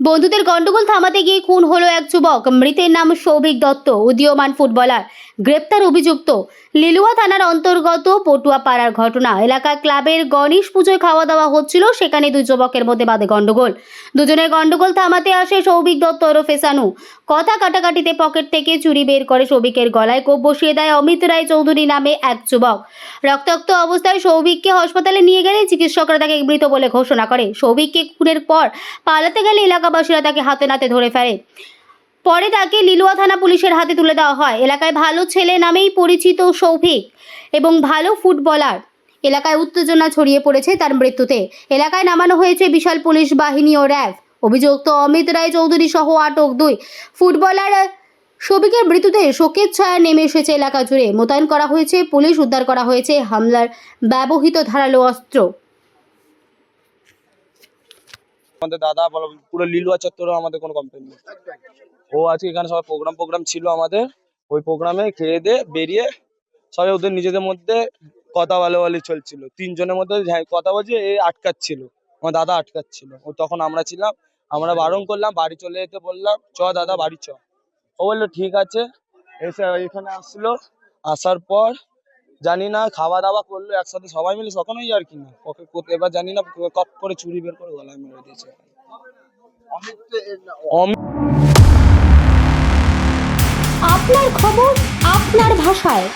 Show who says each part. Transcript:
Speaker 1: বন্ধুদের গন্ডগোল থামাতে গিয়ে খুন হলো এক যুবক। মৃতের নাম সৌভিক দত্ত, উদীয়মান ফুটবলার। গ্রেপ্তার অভিযুক্ত। লিলুয়া থানার অন্তর্গত পটুয়া পাড়ার ঘটনা। এলাকার ক্লাবের গণেশ পুজোয় খাওয়া দাওয়া হচ্ছিল, সেখানে দুই যুবকের মধ্যে বাদে গন্ডগোল। দুজনের গন্ডগোল থামাতে আসে সৌভিক দত্ত ওরফে সানু। কথা কাটাকাটিতে পকেট থেকে চুরি বের করে সৌভিকের গলায় কোপ বসিয়ে দেয় অমিত রায় চৌধুরী নামে এক যুবক। রক্তাক্ত অবস্থায় সৌভিককে হাসপাতালে নিয়ে গেলে চিকিৎসকরা তাকে মৃত বলে ঘোষণা করে। সৌভিককে খুনের পর পালাতে গেলে এলাকাবাসীরা তাকে হাতে নাতে ধরে ফেলে। পরে তাকে লিলুয়া থানা পুলিশের হাতে তুলে দেওয়া হয়। এলাকায় ভালো ছেলে নামেই পরিচিত সৌভিক এবং ভালো ফুটবলার। এলাকায় উত্তেজনা ছড়িয়ে পড়েছে তার মৃত্যুতে। এলাকায় নামানো হয়েছে বিশাল পুলিশ বাহিনী ও র্যাব। অভিযুক্ত অমিত রায় চৌধুরী সহ আটক দুই। ফুটবলার সৌভিকের মৃত্যুতে শোকের ছায়া নেমে এসেছে এলাকা জুড়ে। মোতায়েন করা হয়েছে, পুলিশ উদ্ধার করা হয়েছে। হামলার ব্যবহৃত ধারালো অস্ত্র।
Speaker 2: আমাদের দাদা বলো পুরো লিলুয়া চত্বরে আমাদের কোনো কমপ্লেন নেই। ও আজকে এখানে সবাই প্রোগ্রাম প্রোগ্রাম ছিল আমাদের। ওই প্রোগ্রামে খেয়ে দিয়ে বেরিয়ে সবাই ওদের নিজেদের মধ্যে কথা বলে বলে চলছিল। তিনজনের মধ্যে হ্যাঁ, কথা বলছে এ আটকাচ্ছিল। আমার দাদা আটকাচ্ছিল। ও তখন আমরা ছিলাম আমরা বারণ করলাম বাড়ি চলে যেতে বললাম চ দাদা বাড়ি চ। ও বলল ঠিক আছে। এসে এখানে আসলো আসার পর জানি না খাওয়া দাওয়া করল, একসাথে সবাই মিলে সকলেই আর কি না। এবার জানি না কপ করে চুরি বের করে গলায় মেরে দিয়েছে।
Speaker 1: আপনার খবর আপনার ভাষায়।